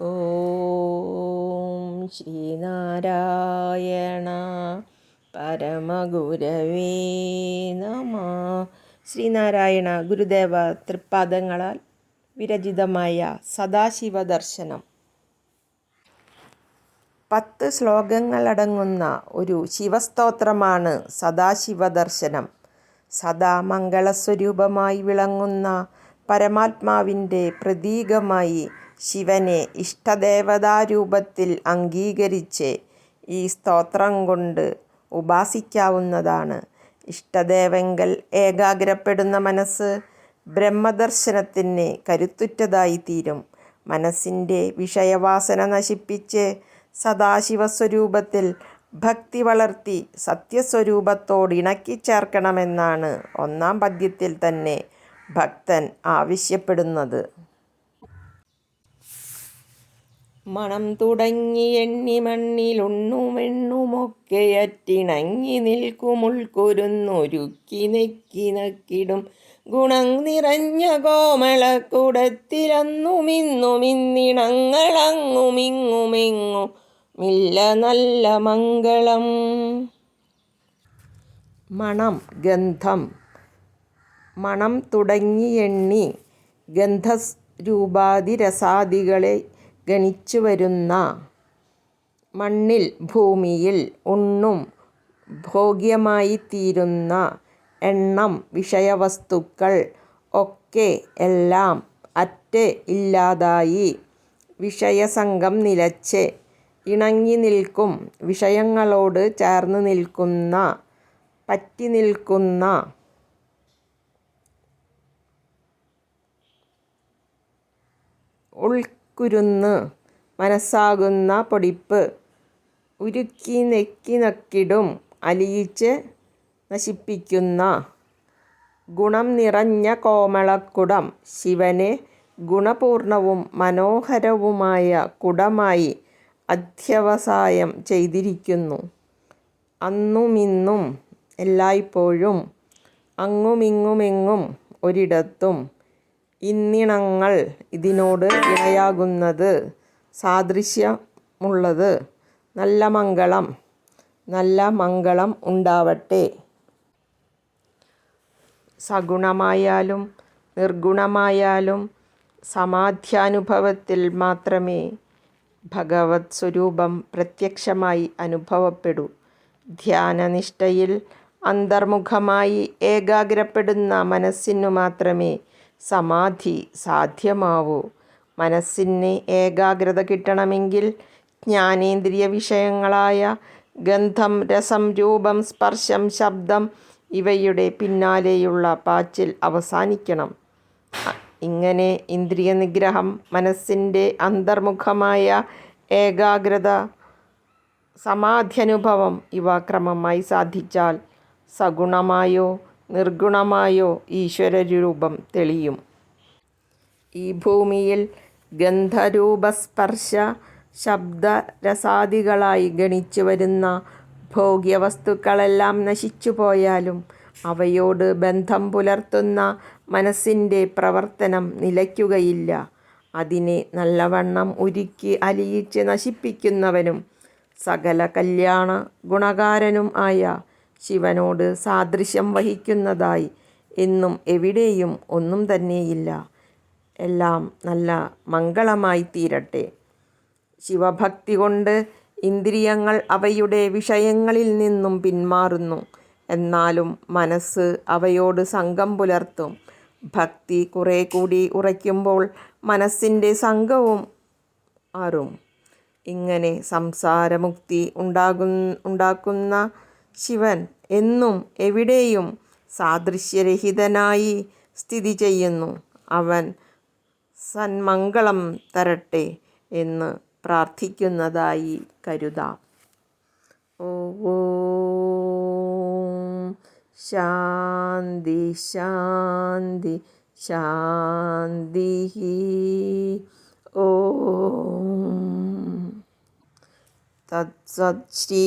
ഓം ശ്രീനാരായണ പരമഗുരവേ നമ. ശ്രീനാരായണ ഗുരുദേവ തൃപ്പാദങ്ങളാൽ വിരചിതമായ സദാശിവ ദർശനം. പത്ത് ശ്ലോകങ്ങളടങ്ങുന്ന ഒരു ശിവസ്തോത്രമാണ് സദാശിവ ദർശനം. സദാ മംഗളസ്വരൂപമായി വിളങ്ങുന്ന പരമാത്മാവിന്റെ പ്രതീകമായി ശിവനെ ഇഷ്ടദേവതാരൂപത്തിൽ അംഗീകരിച്ച് ഈ സ്തോത്രം കൊണ്ട് ഉപാസിക്കാവുന്നതാണ്. ഇഷ്ടദേവങ്കൽ ഏകാഗ്രപ്പെടുന്ന മനസ്സ് ബ്രഹ്മദർശനത്തിന് കരുത്തുറ്റതായിത്തീരും. മനസ്സിന്റെ വിഷയവാസന നശിപ്പിച്ച് സദാശിവസ്വരൂപത്തിൽ ഭക്തി വളർത്തി സത്യസ്വരൂപത്തോട് ഇണക്കിച്ചേർക്കണമെന്നാണ് ഒന്നാം പദ്യത്തിൽ തന്നെ ഭക്തൻ ആവശ്യപ്പെടുന്നത്. മണം തുടങ്ങി എണ്ണി മണ്ണിലുണ്ണുമെണ്ണുമൊക്കെയറ്റിണങ്ങി നിൽക്കുമുൾക്കുരുന്നൊരുക്കി നെക്കി നക്കിടും. ഗുണം നിറഞ്ഞ കോമളക്കുടത്തിലന്നുമിന്നുമിന്നിണങ്ങളങ്ങുമിങ്ങുമിങ്ങു മില്ല നല്ല മംഗളം. മണം ഗന്ധം. മണം തുടങ്ങി എണ്ണി ഗന്ധരൂപാതിരസാദികളെ ഗണിച്ചു വരുന്ന മണ്ണിൽ ഭൂമിയിൽ ഉണ്ണും ഭോഗ്യമായിത്തീരുന്ന എണ്ണം വിഷയവസ്തുക്കൾ ഒക്കെ എല്ലാം അറ്റ് ഇല്ലാതായി വിഷയസംഗം നിലച്ച് ഇണങ്ങി നിൽക്കും. വിഷയങ്ങളോട് ചേർന്ന് നിൽക്കുന്ന പറ്റി നിൽക്കുന്ന ഉൾക്കുരുന്ന് മനസ്സാകുന്ന പൊടിപ്പ്. ഉരുക്കി നെക്കി നക്കിടും. അലിയിച്ച് നശിപ്പിക്കുന്ന ഗുണം നിറഞ്ഞ കോമളക്കുടം. ശിവനെ ഗുണപൂർണവും മനോഹരവുമായ കുടമായി അധ്യവസായം ചെയ്തിരിക്കുന്നു. അന്നുമിന്നും എല്ലായ്പ്പോഴും അങ്ങുമിങ്ങുമെങ്ങും ഒരിടത്തും ഇന്നിണങ്ങൾ ഇതിനോട് ഇണയാകുന്നത് സാദൃശ്യമുള്ളത്. നല്ല മംഗളം നല്ല മംഗളം ഉണ്ടാവട്ടെ. സഗുണമായാലും നിർഗുണമായാലും സമാധ്യാനുഭവത്തിൽ മാത്രമേ ഭഗവത് സ്വരൂപം പ്രത്യക്ഷമായി അനുഭവപ്പെടൂ. ധ്യാനനിഷ്ഠയിൽ അന്തർമുഖമായി ഏകാഗ്രപ്പെടുന്ന മനസ്സിനു മാത്രമേ സമാധി സാധ്യമാവൂ. മനസ്സിന് ഏകാഗ്രത കിട്ടണമെങ്കിൽ ജ്ഞാനേന്ദ്രിയ വിഷയങ്ങളായ ഗന്ധം രസം രൂപം സ്പർശം ശബ്ദം ഇവയുടെ പിന്നാലെയുള്ള പാച്ചിൽ അവസാനിക്കണം. ഇങ്ങനെ ഇന്ദ്രിയ നിഗ്രഹം മനസ്സിന്റെ അന്തർമുഖമായ ഏകാഗ്രത സമാധ്യനുഭവം ഇവ ക്രമമായി സാധിച്ചാൽ സഗുണമായോ നിർഗുണമായോ ഈശ്വരരൂപം തെളിയും. ഈ ഭൂമിയിൽ ഗന്ധരൂപസ്പർശ ശബ്ദരസാദികളായി ഗണിച്ചു വരുന്ന ഭോഗ്യവസ്തുക്കളെല്ലാം നശിച്ചു പോയാലും അവയോട് ബന്ധം പുലർത്തുന്ന മനസ്സിന്റെ പ്രവർത്തനം നിലയ്ക്കുകയില്ല. അതിനെ നല്ലവണ്ണം ഉരുക്കി അലിയിച്ച് നശിപ്പിക്കുന്നവനും സകല കല്യാണ ഗുണകാരനും ആയ ശിവനോട് സാദൃശ്യം വഹിക്കുന്നതായി. എന്നും എവിടെയും ഒന്നും തന്നെയില്ല. എല്ലാം നല്ല മംഗളമായി തീരട്ടെ. ശിവഭക്തി കൊണ്ട് ഇന്ദ്രിയങ്ങൾ അവയുടെ വിഷയങ്ങളിൽ നിന്നും പിന്മാറുന്നു. എന്നാലും മനസ്സ് അവയോട് സംഘം പുലർത്തും. ഭക്തി കുറേ കൂടി ഉറയ്ക്കുമ്പോൾ മനസ്സിന്റെ സംഘവും മാറും. ഇങ്ങനെ സംസാരമുക്തി ഉണ്ടാകുന്ന ഉണ്ടാക്കുന്ന ശിവൻ എന്നും എവിടെയും സാദൃശ്യരഹിതനായി സ്ഥിതി ചെയ്യുന്നു. അവൻ സന്മംഗളം തരട്ടെ എന്ന് പ്രാർത്ഥിക്കുന്നതായി കരുതാം. ഓ ശാന്തി ശാന്തി ശാന്തി ഓ തത്സത് ശ്രീ